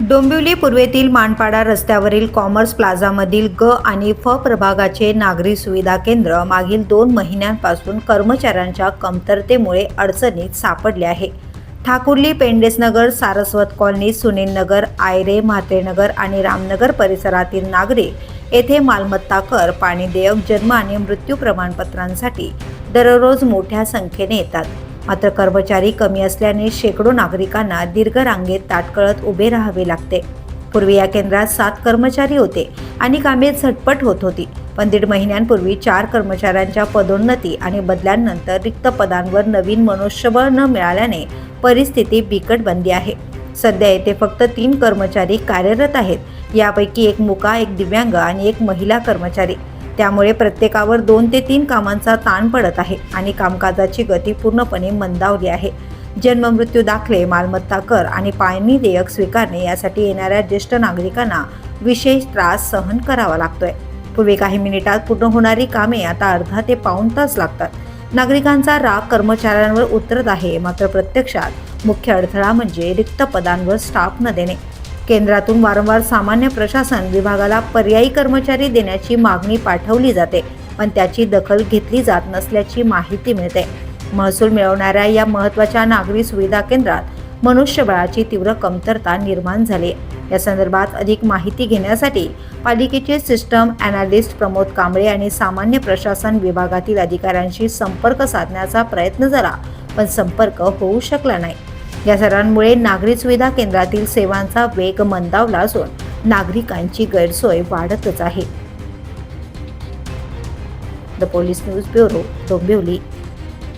डोंबिवली पूर्वेतील मानपाडा रस्त्यावरील कॉमर्स प्लाझामधील ग आणि फ प्रभागाचे नागरी सुविधा केंद्र मागील दोन महिन्यांपासून कर्मचाऱ्यांच्या कमतरतेमुळे अडचणीत सापडले आहे. ठाकुर्ली पेंडेसनगर सारस्वत कॉलनी सुनील नगर आयरे म्हातेनगर आणि रामनगर परिसरातील नागरिक येथे मालमत्ता कर पाणी देयक जन्म आणि मृत्यू प्रमाणपत्रांसाठी दररोज मोठ्या संख्येने येतात. मात्र कर्मचारी कमी असल्याने शेकडो नागरिकांना दीर्घ रांगेत ताटकळत उभे राहावे लागते. पूर्वी या केंद्रात सात कर्मचारी होते आणि कामे झटपट होत होती. पण दीड महिन्यांपूर्वी चार कर्मचाऱ्यांच्या पदोन्नती आणि बदल्यांनंतर रिक्त पदांवर नवीन मनुष्यबळ न मिळाल्याने परिस्थिती बिकट बनली आहे. सध्या येथे फक्त तीन कर्मचारी कार्यरत आहेत. यापैकी एक मुका एक दिव्यांग आणि एक महिला कर्मचारी. त्यामुळे प्रत्येकावर दोन ते तीन कामांचा ताण पडत आहे आणि कामकाजाची गती पूर्णपणे मंदावली आहे. जन्म मृत्यू दाखले मालमत्ता कर आणि पाणी देयक स्वीकारणे यासाठी येणाऱ्या ज्येष्ठ नागरिकांना विशेष त्रास सहन करावा लागतोय. पूर्वी काही मिनिटात पूर्ण होणारी कामे आता अर्धा ते पाऊण तास लागतात. नागरिकांचा राग कर्मचाऱ्यांवर उतरत आहे मात्र प्रत्यक्षात मुख्य अडथळा म्हणजे रिक्त पदांवर स्टाफ न देणे. केंद्रातून वारंवार सामान्य प्रशासन विभागाला पर्यायी कर्मचारी देण्याची मागणी पाठवली जाते पण त्याची दखल घेतली जात नसल्याची माहिती मिळते. महसूल मिळवणाऱ्या या महत्त्वाच्या नागरी सुविधा केंद्रात मनुष्यबळाची तीव्र कमतरता निर्माण झाली. आहे या संदर्भात अधिक माहिती घेण्यासाठी पालिकेचे सिस्टम अनालिस्ट प्रमोद कांबळे आणि सामान्य प्रशासन विभागातील अधिकाऱ्यांशी संपर्क साधण्याचा प्रयत्न झाला पण संपर्क होऊ शकला नाही. या सर्वांमुळे नागरी सुविधा केंद्रातील सेवांचा वेग मंदावला असून नागरिकांची गैरसोय वाढतच आहे. The police news bureau Dombivli.